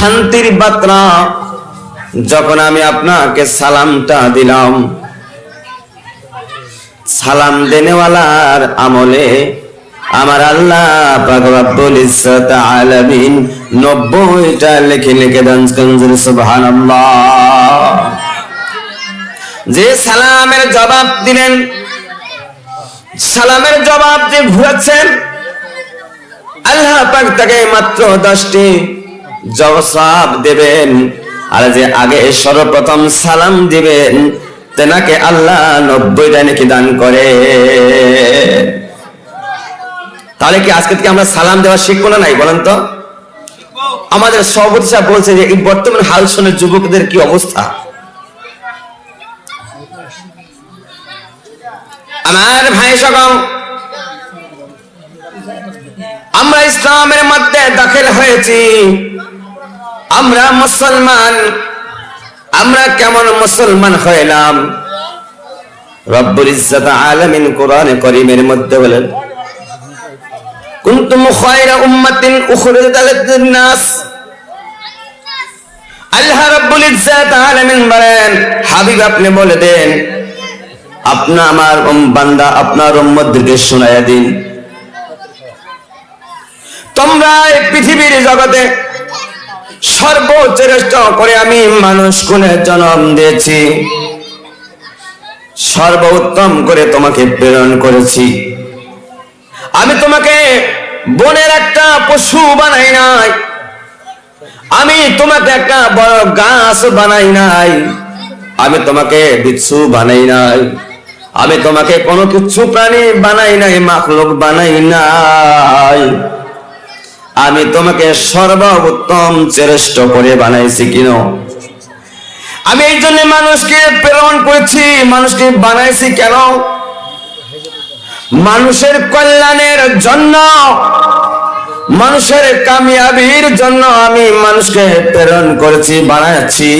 শান্তির বার্তা যখন আমি আপনাকে সালামটা দিলাম, সালাম দেনেওয়ালার আমলে আমার আল্লাহ পাক রব্বুল ইজ্জত আলামিন 90টা লিখে লিখে দেন যে সালামের জবাব দিলেন, সালামের জবাব যে ঘুরাচ্ছেন, আল্লাহ পাক তাকে মাত্র দশটি জবাব দেবেন। আর যে আগে সর্বপ্রথম সালাম দিবেন, তেনাকে আল্লাহ নব্বইটা নাকি দান করে। তাহলে কি আজকে থেকে আমরা সালাম দেওয়া শিখব না নাই বলেন তো? আমাদের সভাপতি সাহেব বলছে যে, এই বর্তমান হাল শোনের যুবকদের কি অবস্থা? আমার ভাই সকল আমরা ইসলামের মধ্যে দাখিল হয়েছি। আমরা মুসলমান, আমরা কেমন মুসলমান হইলাম? রব্বুল ইজ্জত আলামিন কোরআনে করিমের মধ্যে বলেন, কুনতুম খায়রা উম্মাতিন উখরিজাত লিন-নাস আল্লাহ রব্বুল ইজ্জত আলামিন বলেন, হাবিব, আপনি বলে দেন আপনা আমার বান্দা আপনার উম্মতদেরকে শোনায়া দিন। তোমরা এই পৃথিবীর জগতে সর্বশ্রেষ্ঠ করে আমি মানুষ কোনে জন্ম দিয়েছি। সর্বোত্তম করে তোমাকে প্রেরণ করেছি। আমি তোমাকে বনের একটা পশু বানাই নাই। আমি তোমাকে একটা বড় গাছ বানাই নাই। আমি তোমাকে বিচ্ছু বানাই নাই। আমি তোমাকে কোনো কিছু প্রাণী বানাই নাই, মাখলুক বানাই নাই। আমি তোমাকে সর্বোত্তম শ্রেষ্ঠ করে বানাইছি কিন? আমি এই জন্য মানুষকে প্রেরণ করেছি। মানুষকে বানাইছি কেন? মানুষের কল্যাণের জন্য। মানুষের কামিয়াবির জন্য আমি মানুষকে প্রেরণ করেছি বানাচ্ছি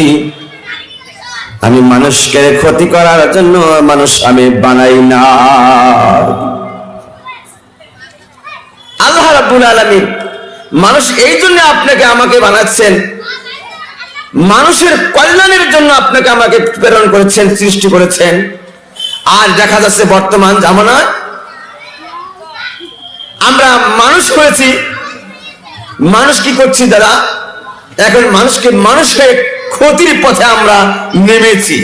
আমি মানুষকে ক্ষতি করার জন্য মানুষ আমি বানাই না। আল্লাহ রাব্বুল আলামিন মানুষ এই জন্য আপনাকে আমাকে বানাচ্ছেন। মানুষের কল্যাণের জন্য আপনাকে আমাকে প্রেরণ করেছেন, সৃষ্টি করেছেন। আর দেখা যাচ্ছে বর্তমান জামানায় আমরা মানুষ করেছি মানুষ কি করছি দাদা? এখন মানুষকে মানুষের ক্ষতির পথে আমরা নেমেছি।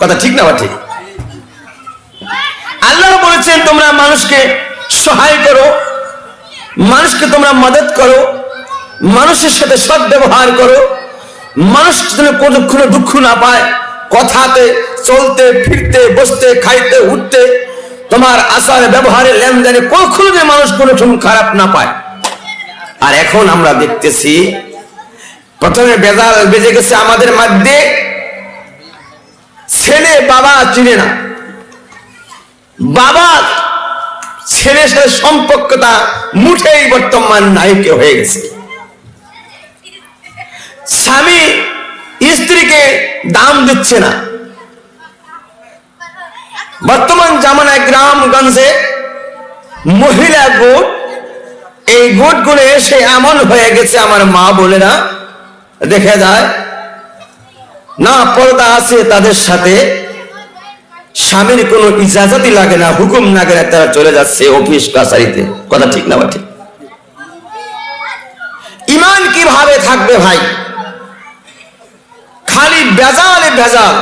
কথা ঠিক না বা ঠিক? আল্লাহ বলেছেন, তোমরা মানুষকে সহায় করো। মানুষকে তোমরা মদত করো, মানুষের সাথে সৎ ব্যবহার করো, মানুষ যেন কোনো দুঃখ না পায় কথাতে, চলতে, ফিরতে, বসতে, খাইতে, উঠতে, তোমার আচার ব্যবহারে লেনদেনে কখনো যে মানুষ কোনো খারাপ না পায়। আর এখন আমরা দেখতেছি, প্রথমে বেজাল বেজে গেছে আমাদের মধ্যে। ছেলে বাবা চিনে না। বাবা ছেলের সাথে সম্পর্কটা মুঠেই বর্তমান নায়িক হয়ে গেছে। স্বামী স্ত্রীকে দাম দিচ্ছে না। বর্তমান জামানায় গ্রামগঞ্জে মহিলা গোট এই গোটগুলো এসে এমন হয়ে গেছে আমার মা বলে না দেখা যায়, না পর্দা আছে তাদের সাথে। স্বামীর কোনো ইজাজতই লাগে না, হুকুম না করে তারা চলে যাচ্ছে অফিস, কাছারিতে। কথা ঠিক না ঠিক? ইমান কীভাবে থাকবে ভাই? খালি বেজালে ভেজাল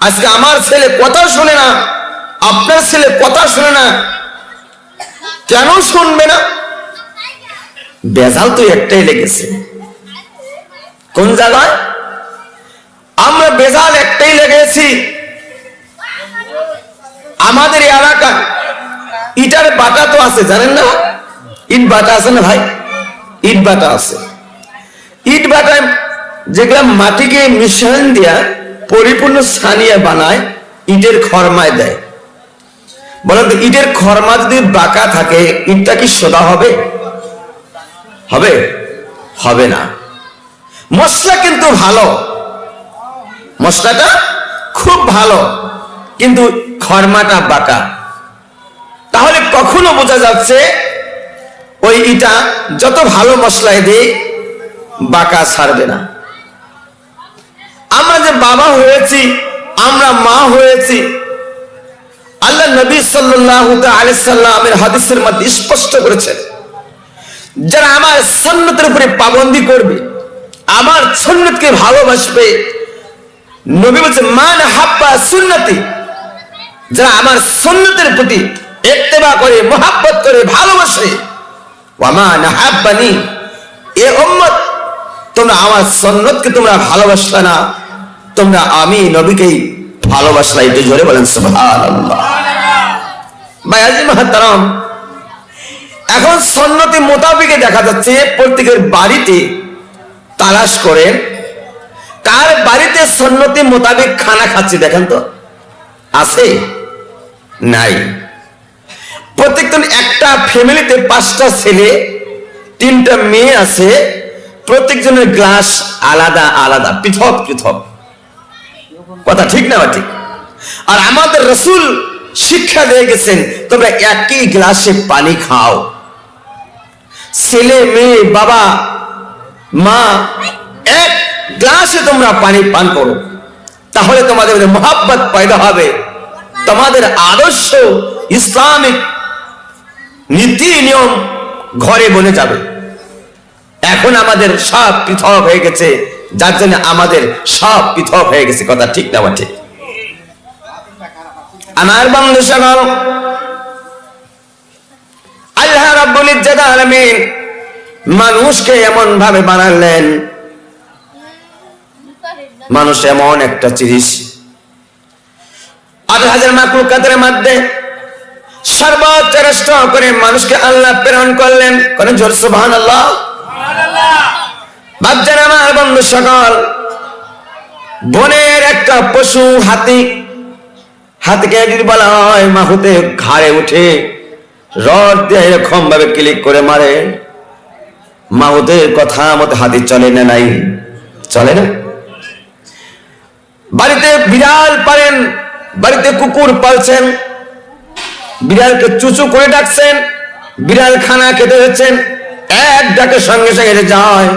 আজকে আমার ছেলে কথা শুনে না, আপনার ছেলে কথা শুনে না। কেন শুনবে না? বেজাল তো একটাই লেগেছে। কোন জায়গায়? আমরা বেজাল একটাই লেগেছি। আমাদের এলাকা, ইটার বাটা তো আছে, জানেন না? ইট বাটা আছে না ভাই? ইট বাটা আছে। ইট বাটায় যেগুলা মাটিকে মিশ্রণ দিয়া পরিপূর্ণ স্থানীয় বানায়, ইটের খরমায় দেয়। বলেন তো, ইটের খরমা যদি বাঁকা থাকে, ইটটা কি সোদা হবে? হবে? হবে না। মশলা কিন্তু ভালো। মশলাটা খুব ভালো। কিন্তু খরমাটা বাঁকা। তাহলে কখনো বোঝা যাচ্ছে ওই ইটা যত ভালো মশলায় দিই বাঁকা ছাড়বে না। আমরা যে বাবা হয়েছি, আমরা মা হয়েছি, আল্লাহ নবী সাল্লামের হাদিসের মধ্যে স্পষ্ট করেছেন, যারা আমার সন্ন্যতের উপরে পাবন্দি করবে, আমার সন্ন্যতকে ভালোবাসবে, নবী বলছে মান হাব্বা সুন্নতি যারা আমার সন্ন্যতের প্রতি ইত্তেবা করে, মোহাব্বত করে, ভালোবাসে তোমরা আমার সন্ন্যতকে তোমরা ভালোবাসলে না, তোমরা আমি নবীকেই ভালোবাসলা একটু জোরে বলেন এখন সন্নতি মোতাবেকে দেখা যাচ্ছে, প্রত্যেকের বাড়িতে তালাশ করেন কার বাড়িতে সন্নতি মোতাবেক খানা খাচ্ছে দেখেন তো? আছে? নাই। প্রত্যেকজন একটা ফ্যামিলিতে পাঁচটা ছেলে, তিনটা মেয়ে আছে, প্রত্যেকজনের গ্লাস আলাদা আলাদা, পৃথক পৃথক। কথা ঠিক না ঠিক? আর আমাদের রসুল শিক্ষা দিয়ে গেছেন, তোমরা একই গ্লাসে পানি খাও। ছেলে, মেয়ে, বাবা, মা, এক গ্লাসে তোমরা পানি পান করো। তাহলে তোমাদের মোহাব্বত পয়দা হবে। তোমাদের আদর্শ ইসলামিক নীতি নিয়ম ঘরে বনে যাবে। এখন আমাদের সব পৃথক হয়ে গেছে, যার জন্য আমাদের সব পৃথক হয়ে গেছে, কথা ঠিক না ঠিক আমার সকল, আল্লাহ রাব্বুল ইজ্জত আলামিন মানুষকে এমন ভাবে বানালেন, মানুষ এমন একটা জিনিস বনের একটা পশু হাতি, হাতিকে যদি বলা হয় মাহুতে ঘাড়ে উঠে রড দিয়ে এরকম ভাবে ক্লিক করে মারে মাহুতের কথা মতো হাতি চলে না নাই? চলে না? বাড়িতে বিড়াল পারেন বাড়িতে কুকুর পালছেন, বিড়ালকে চুচু করে ডাকছেন, বিড়াল খানা খেতে হচ্ছেন এক ডাকে সঙ্গে সঙ্গে যায়।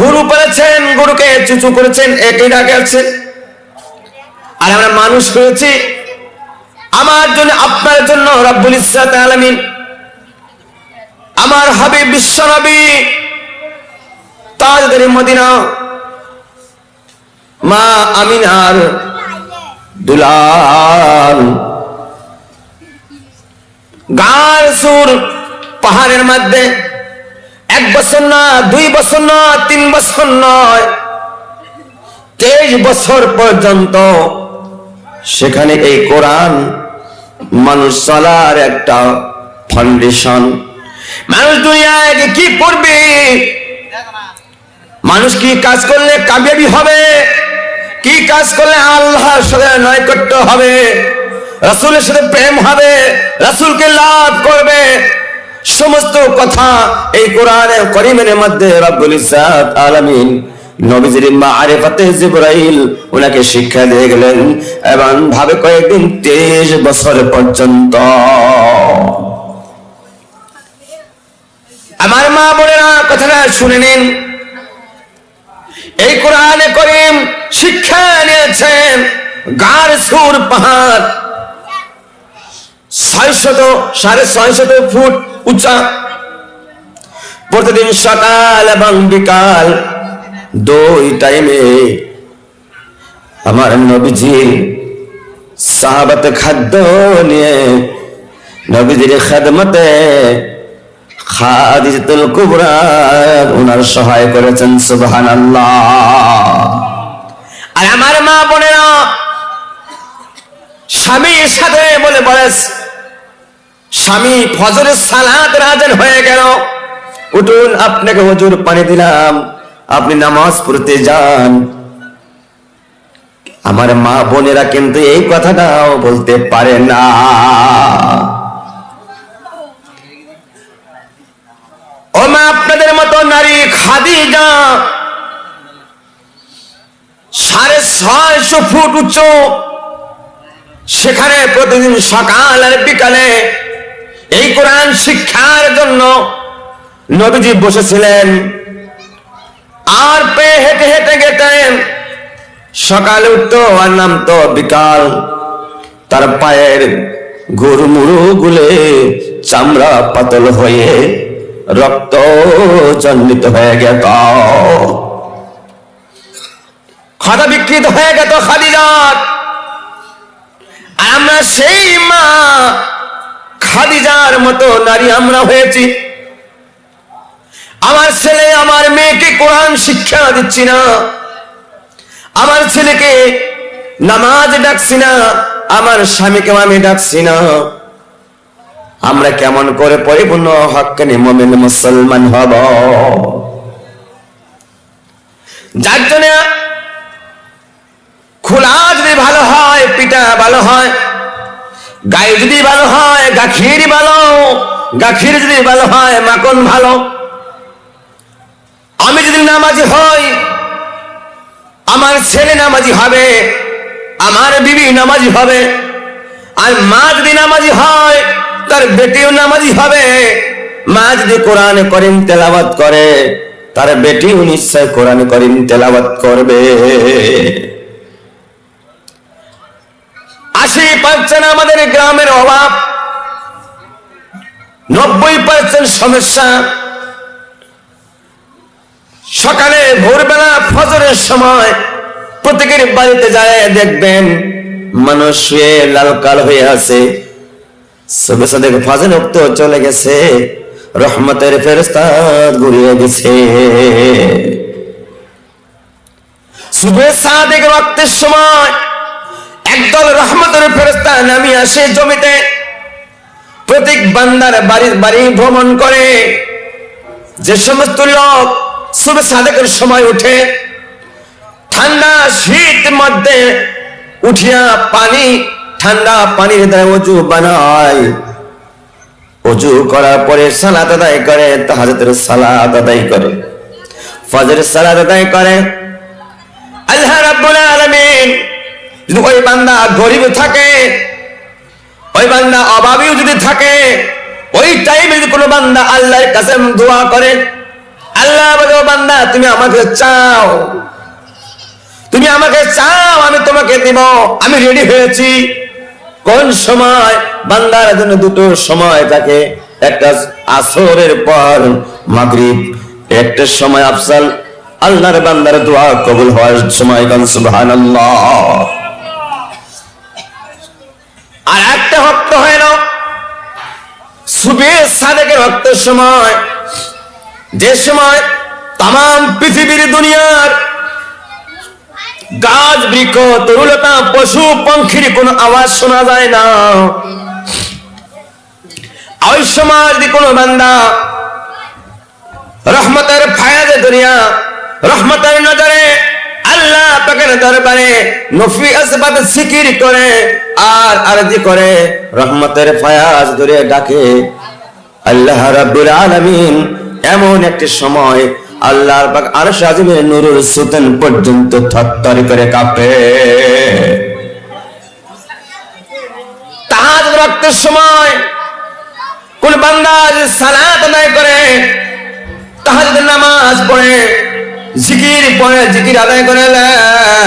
গরু পালেছেন, গরুকে চুচু করেছেন, একই ডাকে আছেন আর আমরা মানুষ হয়েছি, আমার জন্য, আপনার জন্য, রব্বুল ইসরাত আলমিন। আমার হাবিব, বিশ্ব তাজদারি মদিনা, মা আমিনার দুলাল। গার সুর পাহাড়ের মধ্যে। এক বছর না, দুই বছর না, তিন বছর নয়। তেইশ বছর পর্যন্ত সেখানে এই কোরআন মানুষ চলার একটা ফাউন্ডেশন মানুষ দুনিয়ায় কি করবে মানুষ কি কাজ করলে কামিয়াবি হবে? কি কাজ করলে আল্লাহর সাথে নৈকট্য হবে? রাসূলের সাথে প্রেম হবে? রাসূলকে লাভ করবে? সমস্ত কথা এই কোরআনে করিমের মধ্যে রব্বুল ইজ্জাত আলামিন নবীজির মারিফাতে জিবরাইল ওনাকে শিক্ষা দিয়ে গেলেন, এবং ভাবে কয়েকদিন তেইশ বছর পর্যন্ত। আমার মা বোনেরা, কথাটা শুনে নিন। এই কোরআনে করিম শিক্ষা নিয়েছেন গার সুর পাহাড়। ছয়শত, সাড়ে ছয়শত ফুট উঁচা। প্রতিদিন সকাল এবং বিকাল দুই টাইমে আমার নবীজির সাহাবাতে খাদ্য নিয়ে নবীজির খাদমতে খাদিজাতুল কুবরা ওনার সহায় করেছেন, সুবহানাল্লাহ। আর আমার মা বোনেরা স্বামীর সাথে বলে বলেস স্বামী ফজরের সালাত রাজন হয়ে গেল। উঠুন, আপনাকে হুজুর পানি দিলাম, আপনি নামাজ পড়তে যান। আমার মা বোনেরা কিন্তু এই কথাটাও বলতে পারে না। ও মা, আপনাদের মতো নারী খাদিজা সাড়ে ছয়শো ফুট উচ্চ। সেখানে প্রতিদিন সকাল আর বিকালে এই কোরআন শিক্ষার জন্য নবীজি বসেছিলেন। আর পে হেঁটে হেঁটে গেতেন। সকালে উঠতো আর নামতো বিকাল। তার পায়ের গরুমুড়ু গুলে চামড়া পাতল হয়ে রক্ত জন্মিত হয়ে গেত। খাদা বিকৃত হয়ে গেত খাদিজাত আমরা সেই মা খাদিজার মতো নারী আমরা হয়েছি। আমার ছেলে, আমার মেয়েকে কোরআন শিক্ষা দিচ্ছি না। আমার ছেলেকে নামাজ ডাকছি না। আমার স্বামীকে আমি ডাকছি না। আমরা কেমন করে পরিপূর্ণ হকানি মমিন মুসলমান হব? যার জন্য খোলা যদি ভালো হয়, পিঠা ভালো হয়, গায়ে যদি ভালো হয়, গাখির ভালো, গাখির যদি ভালো হয়, মাখন ভালো। আমি যদি নামাজি হই, আমার ছেলে নামাজি হবে, আমার বিবি নামাজি হবে, আর মা যদি নামাজি হয়, তার বেটিও নামাজি হবে। মা যদি কোরআন করিম তেলাবাত করে, তার বেটিও নিশ্চয় কোরআন করিম তেলাবাত করবে। আশি পার্সেন্ট আমাদের গ্রামের অভাব, নব্বই পার্সেন্ট সমস্যা। সকালে ভোরবেলা ফজরের সময় প্রত্যেকের বাড়িতে যায়, দেখবেন মানুষ লাল কাল হয়ে আছে। সবে সাদেক ফজর উক্ত চলে গেছে, রহমতের ফেরস্তা ঘুরিয়ে গেছে সুবে সাদেক রক্তের সময় একদল রহমতের ফেরস্তা নামিয়ে আসে জমিতে। প্রত্যেক বান্দার বাড়ির বাড়ি ভ্রমণ করে। যে সমস্ত লোক সুবে সাদেকের সময় উঠে, ঠান্ডা শীত মধ্যে উঠিয়া পানি, ঠান্ডা পানির দ্বারা অজু বানায়। অজু করার পরে সালাত আদায় করে তাহাজের সালাত আদায় করে। ফজরের সালাত আদায় করে। আল্লাহ রাব্বুল যদি ওই বান্দা গরিব থাকে, ওই বান্দা অভাবীও যদি থাকে, ওই টাইমে যদি কোনো বান্দা আল্লাহর কাছে দোয়া করে, আল্লাহ বলে বান্দা, তুমি আমাকে চাও, তুমি আমাকে চাও, আমি তোমাকে দিব, আমি রেডি হয়েছি। কোন সময় বান্দার জন্য দুটো সময় থাকে, একটা আসরের পর মাগরিব, একটা সময় আফসাল। আল্লাহর বান্দার দোয়া কবুল হওয়ার সময় গান সুবহানাল্লাহ। আর একটা হয় না। সুবে সাদেকের হক্তের সময়, যে সময় তাম পৃথিবীর দুনিয়ার গাছ, বৃক্ষ, তরুলতা, পশু, পঙ্খির কোনো আওয়াজ শোনা যায় না। ওই সময় যদি কোনো বান্দা রহমতের ফায়াজে দুনিয়া, রহমতের নজরে পাকের দরবারে নফি আসবাদ সিকির করে আর আরজি করে রহমতের ধরে ডাকে। আল্লাহ রাব্বুল আলামিন, এমন একটি সময় আল্লাহর পাক আরশ পর্যন্ত থরথর করে কাঁপে। তাহাজ রক্তের সময় কোন বান্দা সালাত করে, তাহাজের নামাজ পড়ে, জিকির পড়ে, জিকির আদায় করে